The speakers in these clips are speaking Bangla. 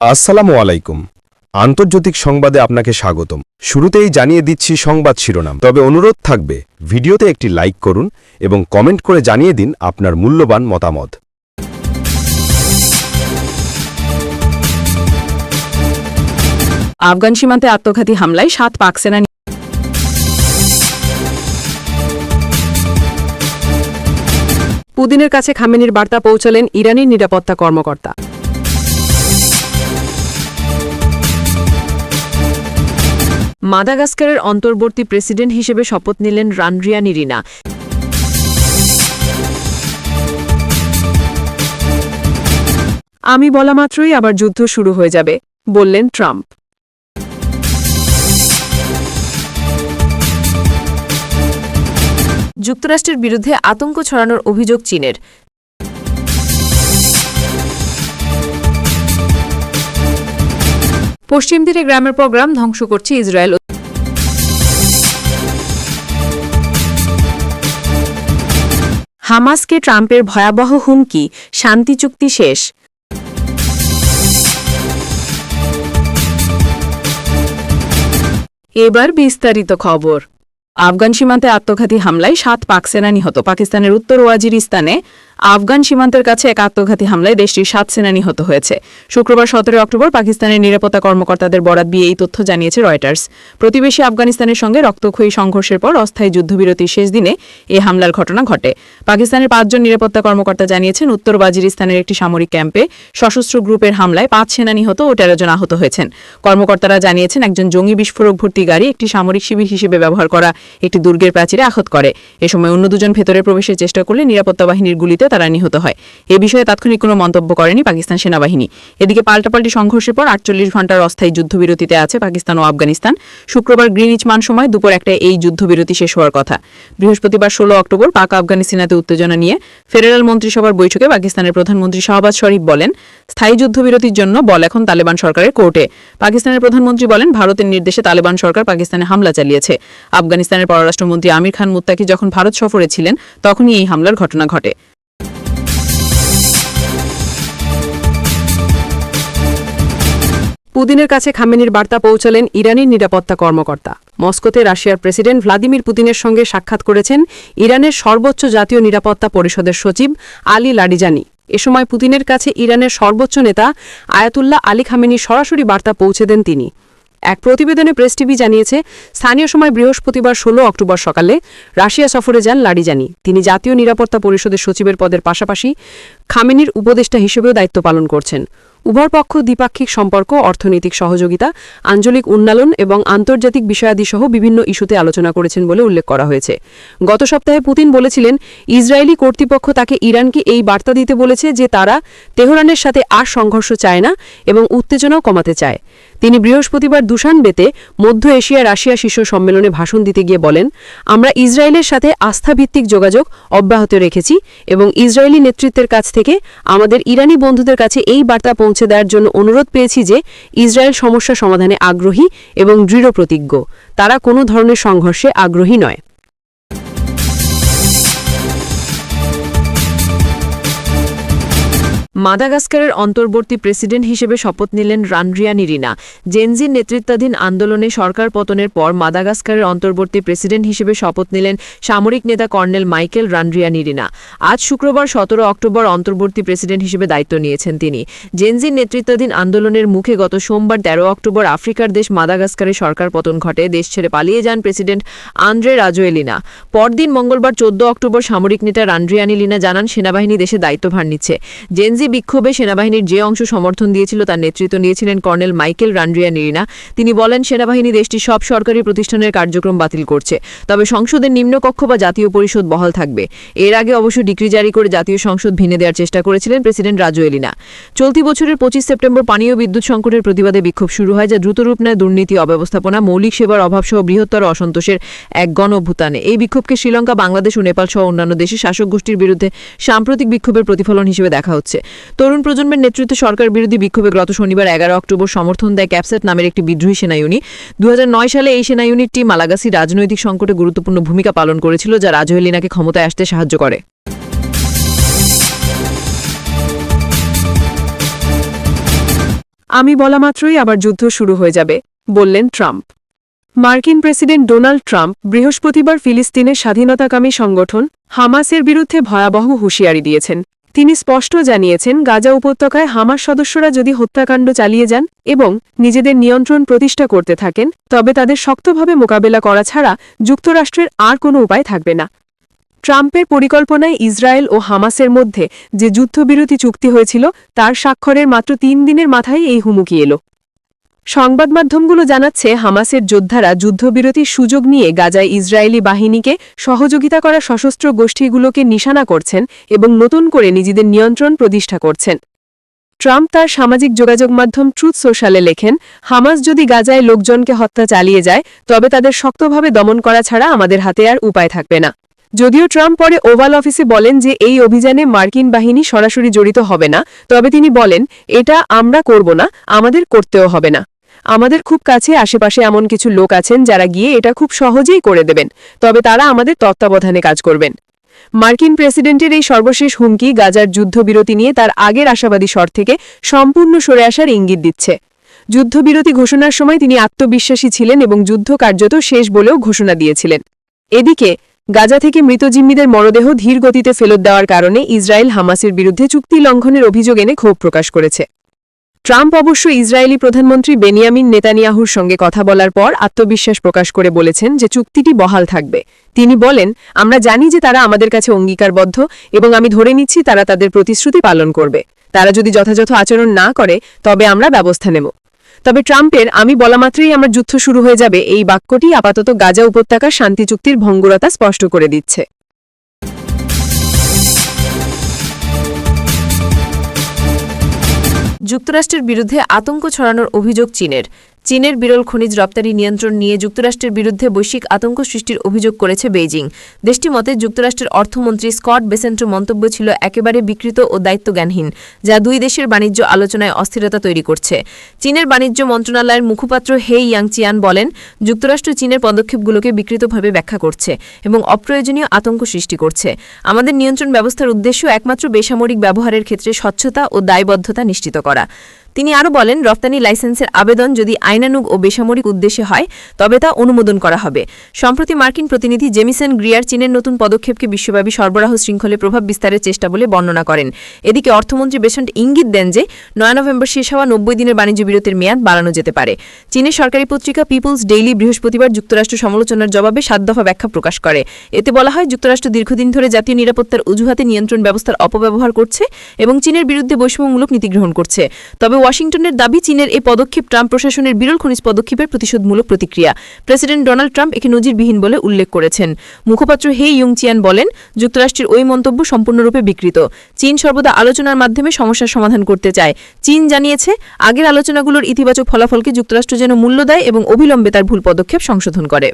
আসসালামু আলাইকুম। আন্তর্জাতিক সংবাদে আপনাকে স্বাগতম। শুরুতেই জানিয়ে দিচ্ছি সংবাদ শিরোনাম। তবে অনুরোধ থাকবে, ভিডিওতে একটি লাইক করুন এবং কমেন্ট করে জানিয়ে দিন আপনার মূল্যবান মতামত। আফগান সীমান্তে আত্মঘাতী হামলায় সাত পাক সেনা নি- পুতিনের কাছে খামেনির বার্তা পৌঁছালেন ইরানের নিরাপত্তা কর্মকর্তা। মাদাগাস্কারের অন্তর্বর্তী প্রেসিডেন্ট হিসেবে শপথ নিলেন রানরিয়া নিরিনা আমি বলা মাত্রই আবার যুদ্ধ শুরু হয়ে যাবে, বললেন ট্রাম্প। যুক্তরাষ্ট্রের বিরুদ্ধে আতঙ্ক ছড়ানোর অভিযোগ চীনের। পশ্চিম তীরে গ্রামের পর গ্রাম ধ্বংস করছে ইসরায়েল। হামাসকে ট্রাম্পের ভয়াবহ হুমকি, শান্তি চুক্তি শেষ। এবার বিস্তারিত খবর। আফগান সীমান্তে আত্মঘাতী হামলায় সাত পাক সেনা নিহত। পাকিস্তানের উত্তর ওয়াজিরিস্তানে আফগান সীমান্তের কাছে এক আত্মঘাতী হামলায় দেশটির সাত সেনা নিহত হয়েছে। শুক্রবার সতেরো অক্টোবর পাকিস্তানের নিরাপত্তা কর্মকর্তাদের বরাত দিয়ে এই তথ্য জানিয়েছে রয়টার্স। প্রতিবেশী আফগানিস্তানের সঙ্গে রক্তক্ষয়ী সংঘর্ষের পর অস্থায়ী যুদ্ধবিরতির শেষ দিনে এ হামলার ঘটনা ঘটে। পাকিস্তানের পাঁচজন নিরাপত্তা কর্মকর্তা জানিয়েছেন, উত্তর বাজিরিস্তানের একটি সামরিক ক্যাম্পে সশস্ত্র গ্রুপের হামলায় পাঁচ সেনা নিহত ও তেরো জন আহত হয়েছেন। কর্মকর্তারা জানিয়েছেন, একজন জঙ্গি বিস্ফোরক ভর্তি গাড়ি একটি সামরিক শিবির হিসেবে ব্যবহার করা একটি দুর্গের প্রাচীরে আঘাত করে। এ সময় অন্য দুজন ভেতরে প্রবেশের চেষ্টা করলে নিরাপত্তা বাহিনীর গুলিতে তারা নিহত হয়। এ বিষয়ে তাৎক্ষণিক কোনো মন্তব্য করেনি পাকিস্তান সেনাবাহিনী। এদিকে পাল্টাপাল্টি সংঘর্ষের পর আটচল্লিশ ঘণ্টার অস্থায়ী যুদ্ধবিরতিতে আছে পাকিস্তান ও আফগানিস্তান। শুক্রবার গ্রিনিচ মান সময় দুপুর একটায় এই যুদ্ধবিরতি শেষ হওয়ার কথা। বৃহস্পতিবার ষোলো অক্টোবর পাক আফগানিস্তানাতে উত্তেজনা নিয়ে ফেডারেল মন্ত্রিসভার বৈঠকে পাকিস্তানের প্রধানমন্ত্রী শাহবাজ শরীফ বলেন, স্থায়ী যুদ্ধবিরতির জন্য বল এখন তালেবান সরকারের কোর্টে। পাকিস্তানের প্রধানমন্ত্রী বলেন, ভারতের নির্দেশে তালেবান সরকার পাকিস্তানে হামলা চালিয়েছে। আফগানিস্তানের পররাষ্ট্রমন্ত্রী আমির খান মুত্তাকি যখন ভারত সফরে ছিলেন, তখনই এই হামলার ঘটনা ঘটে। পুতিনের কাছে খামেনির বার্তা পৌঁছালেন ইরানের নিরাপত্তা কর্মকর্তা। মস্কোতে রাশিয়ার প্রেসিডেন্ট ভ্লাদিমির পুতিনের সঙ্গে সাক্ষাৎ করেছেন ইরানের সর্বোচ্চ জাতীয় নিরাপত্তা পরিষদের সচিব আলী লাডিজানি। এ সময় পুতিনের কাছে ইরানের সর্বোচ্চ নেতা আয়াতুল্লাহ আলী খামেনি সরাসরি বার্তা পৌঁছে দেন তিনি। এক প্রতিবেদনে প্রেস টিভি জানিয়েছে, স্থানীয় সময় বৃহস্পতিবার ষোলো অক্টোবর সকালে রাশিয়া সফরে যান লাডিজানি। তিনি জাতীয় নিরাপত্তা পরিষদের সচিবের পদের পাশাপাশি খামেনির উপদেষ্টা হিসেবেও দায়িত্ব পালন করছেন। উভয় পক্ষ দ্বিপাক্ষিক সম্পর্ক, অর্থনৈতিক সহযোগিতা, আঞ্চলিক উন্নয়ন এবং আন্তর্জাতিক বিষয়াদিসহ বিভিন্ন ইস্যুতে আলোচনা করেছেন বলে উল্লেখ করা হয়েছে। গত সপ্তাহে পুতিন বলেছিলেন, ইসরায়েলি কর্তৃপক্ষ তাকে ইরানকে এই বার্তা দিতে বলেছে যে তারা তেহরানের সাথে আর সংঘর্ষ চায় না এবং উত্তেজনাও কমাতে চায়। তিনি বৃহস্পতিবার দুশানবেতে মধ্য এশিয়া রাশিয়া শীর্ষ সম্মেলনে ভাষণ দিতে গিয়ে বলেন, আমরা ইসরায়েলের সাথে আস্থাভিত্তিক যোগাযোগ অব্যাহত রেখেছি এবং ইসরায়েলি নেতৃত্বের কাছ থেকে আমাদের ইরানি বন্ধুদের কাছে এই বার্তা পৌঁছে দেওয়ার জন্য অনুরোধ পেয়েছি যে ইসরায়েল সমস্যা সমাধানে আগ্রহী এবং দৃঢ় প্রতিজ্ঞ তারা কোনো ধরনের সংঘর্ষে আগ্রহী নয়। মাদাগাস্কারের অন্তর্বর্তী প্রেসিডেন্ট হিসেবে শপথ নিলেন রানরিয়া নিরিনা জেনজির নেতৃত্বাধীন আন্দোলনে সরকার পতনের পর মাদাগাস্কারের অন্তর্বর্তী প্রেসিডেন্ট হিসেবে শপথ নিলেন সামরিক নেতা কর্নেল মাইকেল রানরিয়া নিরিনা আজ শুক্রবার সতেরো অক্টোবর অন্তর্বর্তী প্রেসিডেন্ট হিসেবে দায়িত্ব নিয়েছেন তিনি। জেনজির নেতৃত্বাধীন আন্দোলনের মুখে গত সোমবার তেরো অক্টোবর আফ্রিকার দেশ মাদাগাস্কারে সরকার পতন ঘটে। দেশ ছেড়ে পালিয়ে যান প্রেসিডেন্ট আন্দ্রে রাজোয়েলিনা। পরদিন মঙ্গলবার চোদ্দ অক্টোবর সামরিক নেতা রানরিয়ানি লিনা জানান, সেনাবাহিনী দেশে দায়িত্বভার নিচ্ছে। জেনজি বিক্ষোভে সেনাবাহিনীর যে অংশ সমর্থন দিয়েছিল তার নেতৃত্ব নিয়েছিলেন কর্নেল মাইকেল রানরিয়া নিরিনা। তিনি বলেন, সেনাবাহিনী দেশটির সব সরকারি প্রতিষ্ঠানের কার্যক্রম বাতিল করছে। তবে সংসদের নিম্নকক্ষ বা জাতীয় পরিষদ বহাল থাকবে। এর আগে অবশ্য ডিগ্রি জারি করে জাতীয় সংসদ ভেঙে দেওয়ার চেষ্টা করেছিলেন প্রেসিডেন্ট রাজু এলিনা। চলতি বছরের পঁচিশ সেপ্টেম্বর পানীয় বিদ্যুৎ সংকটের প্রতিবাদে বিক্ষোভ শুরু হয়, যা দ্রুত রূপ নেয় দুর্নীতি, অব্যবস্থাপনা, মৌলিক সেবার অভাবসহ বৃহত্তর অসন্তোষের এক গণ অভ্যুত্থানে এই বিক্ষোভকে শ্রীলঙ্কা, বাংলাদেশ ও নেপাল সহ অন্যান্য দেশে শাসক গোষ্ঠীর বিরুদ্ধে সাম্প্রতিক বিক্ষোভের প্রতিফলন হিসেবে দেখা হচ্ছে। তরুণ প্রজন্মের নেতৃত্বে সরকার বিরোধী বিক্ষোভে গত শনিবার এগারো অক্টোবর সমর্থন দেয় ক্যাপসেট নামের একটি বিদ্রোহী সেনা ইউনিট দু সালে এই সেনা ইউনিটটি মালাগাসি রাজনৈতিক সংকটে গুরুত্বপূর্ণ ভূমিকা পালন করেছিল, যা রাজহেলিনাকে ক্ষমতায় আসতে সাহায্য করে। আমি বলা মাত্রই আবার যুদ্ধ শুরু হয়ে যাবে, বললেন ট্রাম্প। মার্কিন প্রেসিডেন্ট ডোনাল্ড ট্রাম্প বৃহস্পতিবার ফিলিস্তিনের স্বাধীনতাকামী সংগঠন হামাসের বিরুদ্ধে ভয়াবহ হুঁশিয়ারি দিয়েছেন। তিনি স্পষ্ট জানিয়েছেন, গাজা উপত্যকায় হামাস সদস্যরা যদি হত্যাকাণ্ড চালিয়ে যান এবং নিজেদের নিয়ন্ত্রণ প্রতিষ্ঠা করতে থাকেন, তবে তাদের শক্তভাবে মোকাবেলা করা ছাড়া যুক্তরাষ্ট্রের আর কোনো উপায় থাকবে না। ট্রাম্পের পরিকল্পনায় ইসরায়েল ও হামাসের মধ্যে যে যুদ্ধবিরতি চুক্তি হয়েছিল, তার স্বাক্ষরের মাত্র তিন দিনের মাথায় এই হুমুকি এলো। সংবাদ মাধ্যমগুলো জানাচ্ছে, হামাসের যোদ্ধারা যুদ্ধবিরতির সুযোগ নিয়ে গাজায় ইসরায়েলি বাহিনীকে সহযোগিতা করা সশস্ত্র গোষ্ঠীগুলোকে নিশানা করছেন এবং নতুন করে নিজেদের নিয়ন্ত্রণ প্রতিষ্ঠা করছেন। ট্রাম্প তার সামাজিক যোগাযোগ মাধ্যম ট্রুথ সোশ্যালে লেখেন, হামাস যদি গাজায় লোকজনকে হত্যা চালিয়ে যায়, তবে তাদের শক্তভাবে দমন করা ছাড়া আমাদের হাতে আর উপায় থাকবে না। যদিও ট্রাম্প পরে ওভাল অফিসে বলেন যে, এই অভিযানে মার্কিন বাহিনী সরাসরি জড়িত হবে না। তবে তিনি বলেন, এটা আমরা করব না, আমাদের করতেও হবে না। আমাদের খুব কাছে আশেপাশে এমন কিছু লোক আছেন যারা গিয়ে এটা খুব সহজেই করে দেবেন। তবে তারা আমাদের তত্ত্বাবধানে কাজ করবেন। মার্কিন প্রেসিডেন্টের এই সর্বশেষ হুমকি গাজার যুদ্ধবিরতি নিয়ে তার আগের আশাবাদী স্বর থেকে সম্পূর্ণ সরে আসার ইঙ্গিত দিচ্ছে। যুদ্ধবিরতি ঘোষণার সময় তিনি আত্মবিশ্বাসী ছিলেন এবং যুদ্ধ কার্যত শেষ বলেও ঘোষণা দিয়েছিলেন। এদিকে, গাজা থেকে মৃত জিম্মিদের মরদেহ ধীর গতিতে ফেরত দেওয়ার কারণে ইসরায়েল হামাসের বিরুদ্ধে চুক্তি লঙ্ঘনের অভিযোগ এনে ক্ষোভ প্রকাশ করেছে। ট্রাম্প অবশ্য ইসরায়েলি প্রধানমন্ত্রী বেনিয়ামিন নেতানিয়াহুর সঙ্গে কথা বলার পর আত্মবিশ্বাস প্রকাশ করে বলেছেন যে চুক্তিটি বহাল থাকবে। তিনি বলেন, আমরা জানি যে তারা আমাদের কাছে অঙ্গীকারবদ্ধ এবং আমি ধরে নিচ্ছি তারা তাদের প্রতিশ্রুতি পালন করবে। তারা যদি যথাযথ আচরণ না করে, তবে আমরা ব্যবস্থা নেব। তবে ট্রাম্পের আমি বলা মাত্রই আমার যুদ্ধ শুরু হয়ে যাবে এই বাক্যটি আপাতত গাজা উপত্যকার শান্তি চুক্তির ভঙ্গুরতা স্পষ্ট করে দিচ্ছে। যুক্তরাষ্ট্রের বিরুদ্ধে আতঙ্ক ছড়ানোর অভিযোগ চীনের। চীনের বিরল খনিজ রপ্তানি নিয়ন্ত্রণ নিয়ে যুক্তরাষ্ট্রের বিরুদ্ধে বৈশ্বিক আতঙ্ক সৃষ্টির অভিযোগ করেছে বেইজিং। দেশটি মতে যুক্তরাষ্ট্রের অর্থমন্ত্রী স্কট বেসেন্ট্রো মন্তব্য ছিল একেবারে বিকৃত ও দায়িত্বজ্ঞানহীন, যা দুই দেশের বাণিজ্য আলোচনায় অস্থিরতা তৈরি করছে। চীনের বাণিজ্য মন্ত্রণালয়ের মুখপাত্র হে ইয়াংচিয়ান বলেন, যুক্তরাষ্ট্র চীনের পদক্ষেপগুলোকে বিকৃতভাবে ব্যাখ্যা করছে এবং অপ্রয়োজনীয় আতঙ্ক সৃষ্টি করছে। আমাদের নিয়ন্ত্রণ ব্যবস্থার উদ্দেশ্য একমাত্র বেসামরিক ব্যবহারের ক্ষেত্রে স্বচ্ছতা ও দায়বদ্ধতা নিশ্চিত করা। তিনি আরও বলেন, রপ্তানি লাইসেন্সের আবেদন যদি আইনানুগ ও বেসামরিক উদ্দেশ্যে হয়, তবে তা অনুমোদন করা হবে। সম্প্রতি মার্কিন প্রতিনিধি জেমিসন গ্রিয়ার চীনের নতুন পদক্ষেপকে বিশ্বব্যাপী সরবরাহ শৃঙ্খলে প্রভাব বিস্তারের চেষ্টা বলে বর্ণনা করেন। এদিকে অর্থমন্ত্রী বেসন্ট ইঙ্গিত দেন যে, নয় নভেম্বর শেষ হওয়া নব্বই দিনের বাণিজ্য বিরতির মেয়াদ বাড়ানো যেতে পারে। চীনের সরকারি পত্রিকা পিপলস ডেইলি বৃহস্পতিবার যুক্তরাষ্ট্র সমালোচনার জবাবে সাত দফা ব্যাখ্যা প্রকাশ করে। এতে বলা হয়, যুক্তরাষ্ট্র দীর্ঘদিন ধরে জাতীয় নিরাপত্তার অজুহাতে নিয়ন্ত্রণ ব্যবস্থার অপব্যবহার করছে এবং চীনের বিরুদ্ধে বৈষম্যমূলক নীতি গ্রহণ করছে। তবে ওয়াশিংটনের দাবি, চীনের এই পদক্ষেপ ট্রাম্প প্রশাসনের বিরল খনিজ পদক্ষেপের প্রতিশোধমূলক প্রতিক্রিয়া। প্রেসিডেন্ট ডোনাল্ড ট্রাম্প একে নজিরবিহীন বলে উল্লেখ করেছেন। মুখপাত্র হে ইয়ং চিয়ান বলেন, যুক্তরাষ্ট্রের ওই মন্তব্য সম্পূর্ণরূপে বিকৃত। চীন সর্বদা আলোচনার মাধ্যমে সমস্যার সমাধান করতে চায়। চীন জানিয়েছে, আগের আলোচনাগুলোর ইতিবাচক ফলাফলকে যুক্তরাষ্ট্র যেন মূল্য দেয় এবং অবিলম্বে তার ভুল পদক্ষেপ সংশোধন করে।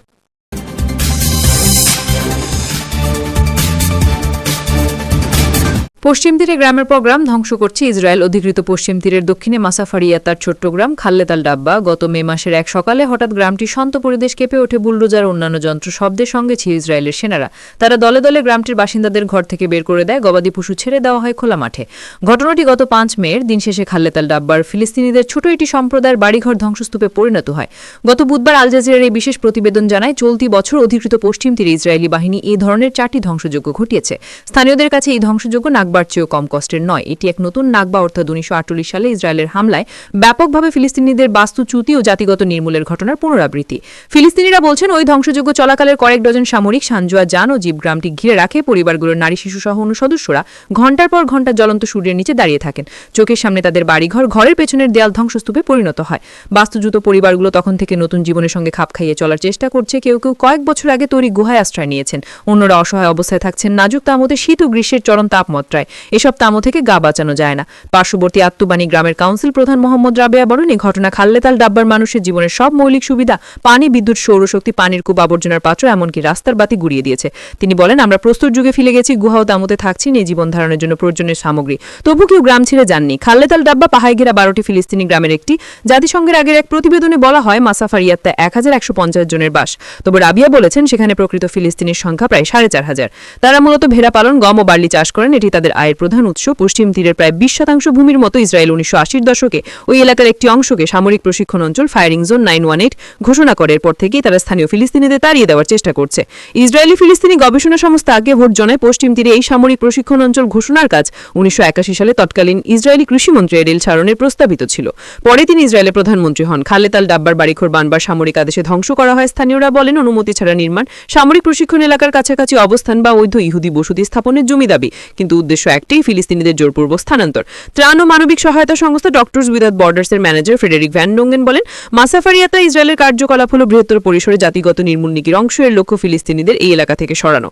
পশ্চিম তীরে গ্রামের পর গ্রাম ধ্বংস করছে ইসরায়েল। অধিকৃত পশ্চিম তীরের দক্ষিণে মাসাফারিয়া তার ছোট্ট গ্রাম খাল্লেতাল ডাব্বা। গত মে মাসের এক সকালে হঠাৎ গ্রামটি শান্ত পরিবেশ কেঁপে ওঠে। বুলডোজার অন্যান্য যন্ত্র শব্দের সঙ্গে ছিল ইসরায়েলের সেনারা। তারা দলে দলে গ্রামটির বাসিন্দাদের ঘর থেকে বের করে দেয়। গবাদি পশু ছেড়ে দেওয়া হয় খোলা মাঠে। ঘটনাটি গত পাঁচ মেয়ের দিন শেষে খাল্লেতাল ডাব্বার ফিলিস্তিনিদের ছোট একটি সম্প্রদায়ের বাড়িঘর ধ্বংসস্তূপে পরিণত হয়। গত বুধবার আল জাজিরার এই বিশেষ প্রতিবেদন জানায়, চলতি বছর অধিকৃত পশ্চিম তীরে ইসরায়েলি বাহিনী এই ধরনের চারটি ধ্বংসযোগ্য ঘটিয়েছে। স্থানীয়দের কাছে এই ধ্বংসযোগ্য নাকবার চেয়েও কম কষ্টের নয়। এটি এক নতুন নাকবা অর্থাৎ উনিশশো আটচল্লিশ সালে ইসরায়েলের হামলায় ব্যাপকভাবে ফিলিস্তিনিদের বাস্তুচ্যুতি ও জাতিগত নির্মূলের ঘটনার পুনরাবৃত্তি। ফিলিস্তিনিরা বলছেন, ওই ধ্বংসযোগ্য চলাকালের কয়েক ডজন সামরিক সানজোয়া যান ও জীব গ্রামটি ঘিরে রাখে পরিবারগুলোর নারী শিশু সহ অন্য সদস্যরা। ঘণ্টার পর ঘণ্টা জ্বলন্ত সূর্যের নিচে দাঁড়িয়ে থাকেন। চোখের সামনে তাদের বাড়িঘর, ঘরের পেছনের দেয়াল ধ্বংসস্তূপে পরিণত হয়। বাস্তুচ্যুত পরিবারগুলো তখন থেকে নতুন জীবনের সঙ্গে খাপ খাইয়ে চলার চেষ্টা করছে। কেউ কেউ কয়েক বছর আগে তৈরি গুহায় আশ্রয় নিয়েছেন। অন্যরা অসহায় অবস্থায় থাকছেন। নাজুক তামতে শীত ও গ্রীষ্মের চরম তাপমাত্রায়। এসব তামো থেকে গা বাঁচানো যায় না। পার্শ্ববর্তী আত্মবাণী গ্রামের কাউন্সিল প্রধান মোহাম্মদ রাবেয়া বলেন এই ঘটনা খাল্লেতাল ডাব্বার মানুষের জীবনের সব মৌলিক সুবিধা, পানি, বিদ্যুৎ, সৌরশক্তি, পানির কূপ আবর্জনার পাত্র, এমনকি রাস্তার বাতি গুড়িয়ে দিয়েছে। তিনি বলেন, আমরা প্রস্তুত যুগে ফিরে গেছি, গুহা ও তামতে থাকছি নিয়ে জীবন ধারণের জন্য প্রয়োজনীয় সামগ্রী। তবু কেউ গ্রাম ছেড়ে যাননি। খাল্লেতাল ডাব্বা পাহাড় ঘেরা বারোটি ফিলিস্তিনি গ্রামের একটি। জাতিসংঘের আগের এক প্রতিবেদনে বলা হয়, মাসাফারিয়াত্তা এক হাজার একশো পঞ্চাশ জনের বাস। তবে রাবিয়া বলেছেন, সেখানে প্রকৃত ফিলিস্তিনির সংখ্যা প্রায় সাড়ে চার হাজার। তারা মূলত ভেড়া পালন, গম ও বার্লি চাষ করেন। এটি তাদের ইসরায়েলের আয়ের প্রধান উৎস পশ্চিম তীরের প্রায় বিশ শতাংশ ভূমির মতো ইসরায়েল উনিশশো আশির দশকে ওই এলাকার একটি অংশকে সামরিক প্রশিক্ষণ অঞ্চল firing zone nine one eight ঘোষণা করে। এরপর থেকেই তারা স্থানীয় ফিলিস্তিনিদের তাড়িয়ে দেওয়ার চেষ্টা করছে। ইসরায়েলি ফিলিস্তিনি গবেষণা সংস্থা আগে ভোট জনায় পশ্চিম তীরে এই সামরিক প্রশিক্ষণ অঞ্চল ঘোষণার কাজ উনিশশো সালে তৎকালীন ইসরায়েলি কৃষিমন্ত্রী এরিল শারনের প্রস্তাবিত ছিল। পরে তিনি ইসরায়েলের প্রধানমন্ত্রী হন। খালেতাল ডাব্বার বাড়িঘর বানবার সামরিক আদেশে ধ্বংস করা হয়, স্থানীয়রা বলেন অনুমতি ছাড়া নির্মাণ, সামরিক প্রশিক্ষণ এলাকার কাছাকাছি অবস্থান বা বৈধ ইহুদি বসতি স্থাপনের জমি দাবি, কিন্তু উদ্দেশ্য একটাই ফিলিস্তিনিদের জোরপূর্বক স্থানান্তর। ত্রাণ ও মানবিক সহায়তা সংস্থা ডক্টরস উইদাউট বর্ডার্সের ম্যানেজার ফ্রেডেরিক ভ্যান ডোঙ্গেন বলেন, মাসাফারিয়াতা ইসরায়েলের কার্যকলাপ হল বৃহত্তর পরিসরে জাতিগত নির্মূলনীতির অংশ। এর লক্ষ্য ফিলিস্তিনিদের এই এলাকা থেকে সরানো।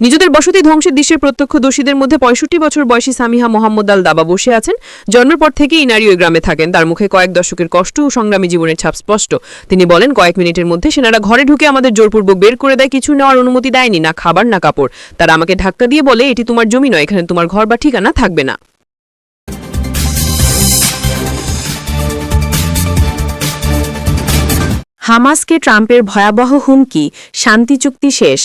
নিজেদের বসতি ধ্বংসের দৃশ্যের প্রত্যক্ষ দোষীদের মধ্যে পঁয়ষট্টি বছর বয়সী সামিহা মোহাম্মদ আল দাবা বসে আছেন। জন্মের পর থেকেই নারী ওই গ্রামে থাকেন। তার মুখে কয়েক দশকের কষ্ট ও সংগ্রামী জীবনের ছাপ স্পষ্ট। তিনি বলেন, কয়েক মিনিটের মধ্যে সেনারা ঘরে ঢুকে আমাদের জোরপূর্বক বের করে দেয়। কিছু নেওয়ার অনুমতি দেয়নি, না খাবার, না কাপড়। তারা আমাকে ধাক্কা দিয়ে বলে, এটি তোমার জমি নয়, এখানে তোমার ঘর বা ঠিকানা থাকবে না। হামাসকে ট্রাম্পের ভয়াবহ হুমকি শান্তি চুক্তি শেষ।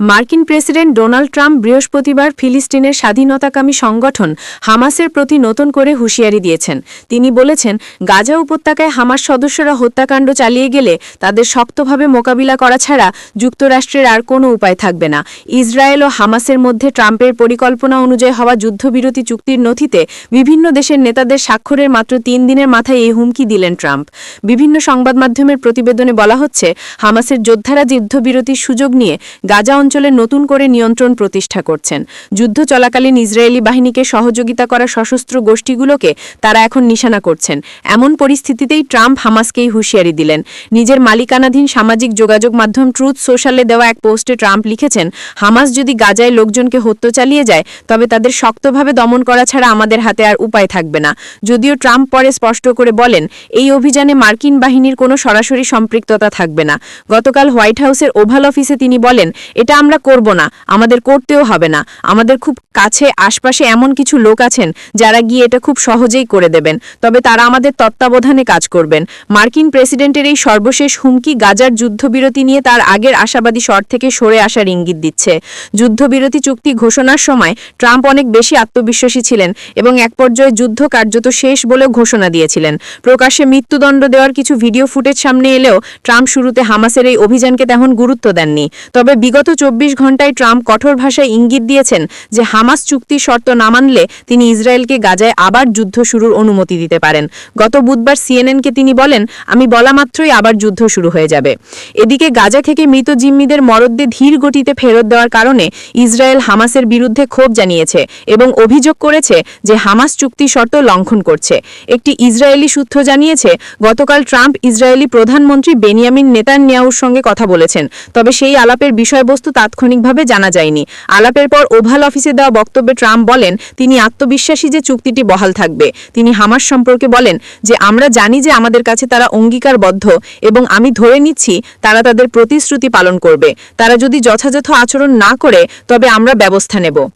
মার্কিন প্রেসিডেন্ট ডোনাল্ড ট্রাম্প বৃহস্পতিবার ফিলিস্তিনের স্বাধীনতাকামী সংগঠন হামাসের প্রতি নতুন করে হুঁশিয়ারি দিয়েছেন। তিনি বলেছেন, গাজা উপত্যকায় হামাস সদস্যরা হত্যাকাণ্ড চালিয়ে গেলে তাদের শক্তভাবে মোকাবিলা করা ছাড়া যুক্তরাষ্ট্রের আর কোনো উপায় থাকবে না। ইসরায়েল ও হামাসের মধ্যে ট্রাম্পের পরিকল্পনা অনুযায়ী হওয়া যুদ্ধবিরতি চুক্তির নথিতে বিভিন্ন দেশের নেতাদের স্বাক্ষরের মাত্র তিন দিনের মাথায় এই হুমকি দিলেন ট্রাম্প। বিভিন্ন সংবাদ মাধ্যমের প্রতিবেদনে বলা হচ্ছে, হামাসের যোদ্ধারা যুদ্ধবিরতির সুযোগ নিয়ে গাজা অঞ্চলে নতুন করে নিয়ন্ত্রণ প্রতিষ্ঠা করছেন। যুদ্ধ চলাকালীন ইসরায়েলি বাহিনীকে সহযোগিতা করা সশস্ত্র গোষ্ঠীগুলোকে তারা এখন নিশানা করছেন। এমন পরিস্থিতিতেই ট্রাম্প হামাসকেই হুঁশিয়ারি দিলেন। নিজের মালিকানাধীন সামাজিক যোগাযোগ মাধ্যম ট্রুথ সোশ্যালে দেওয়া এক পোস্টে ট্রাম্প লিখেছেন, হামাস যদি গাজায় লোকজনকে হত্যা চালিয়ে যায়, তবে তাদের শক্তভাবে দমন করা ছাড়া আমাদের হাতে আর উপায় থাকবে না। যদিও ট্রাম্প পরে স্পষ্ট করে বলেন, এই অভিযানে মার্কিন বাহিনীর কোনো সরাসরি সম্পৃক্ততা থাকবে না। গতকাল হোয়াইট হাউসের ওভাল অফিসে তিনি বলেন এটা আমরা করব না, আমাদের করতেও হবে না। আমাদের খুব কাছে আশপাশে এমন কিছু লোক আছেন যারা গিয়ে এটা খুব সহজেই করে দেবেন। তবে তারা আমাদের তত্ত্বাবধানে কাজ করবেন। মার্কিন প্রেসিডেন্টের এই সর্বশেষ হুমকি গাজার যুদ্ধবিরতি নিয়ে তার আগের আশাবাদী শর থেকে সরে আসার ইঙ্গিত দিচ্ছে। যুদ্ধবিরতি চুক্তি ঘোষণার সময় ট্রাম্প অনেক বেশি আত্মবিশ্বাসী ছিলেন এবং এক পর্যায়ে যুদ্ধ কার্যত শেষ বলেও ঘোষণা দিয়েছিলেন। প্রকাশ্যে মৃত্যুদণ্ড দেওয়ার কিছু ভিডিও ফুটেজ সামনে এলেও ট্রাম্প শুরুতে হামাসের এই অভিযানকে তেমন গুরুত্ব দেননি। তবে বিগত চব্বিশ ঘন্টায় ট্রাম্প কঠোর ভাষায় ইঙ্গিত দিয়েছেন যে হামাস চুক্তি শর্ত না মানলে তিনি ইসরায়েলকে গাজায় আবার যুদ্ধ শুরুর অনুমতি দিতে পারেন। গত বুধবার সিএনএনকে তিনি বলেন, আমি বলা মাত্রই আবার যুদ্ধ শুরু হয়ে যাবে। এদিকে গাজা থেকে মৃত জিম্মিদের মরদ্দে ধীর গতিতে ফেরত দেওয়ার কারণে ইসরায়েল হামাসের বিরুদ্ধে ক্ষোভ জানিয়েছে এবং অভিযোগ করেছে যে হামাস চুক্তি শর্ত লঙ্ঘন করছে। একটি ইসরায়েলি সূত্র জানিয়েছে, গতকাল ট্রাম্প ইসরায়েলি প্রধানমন্ত্রী বেনিয়ামিন নেতানয়াহুর সঙ্গে কথা বলেছেন। তবে সেই আলাপের বিষয়বস্তু তাৎক্ষণিকভাবে জানা যায়নি। আলাপের পর ওভাল অফিসে দেওয়া বক্তব্যে ট্রাম্প বলেন, তিনি আত্মবিশ্বাসী যে চুক্তিটি বহাল থাকবে। তিনি হামাস সম্পর্কে বলেন যে, আমরা জানি যে আমাদের কাছে তারা অঙ্গীকারবদ্ধ এবং আমি ধরে নিচ্ছি তারা তাদের প্রতিশ্রুতি পালন করবে। তারা যদি যথাযথ আচরণ না করে, তবে আমরা ব্যবস্থা নেব।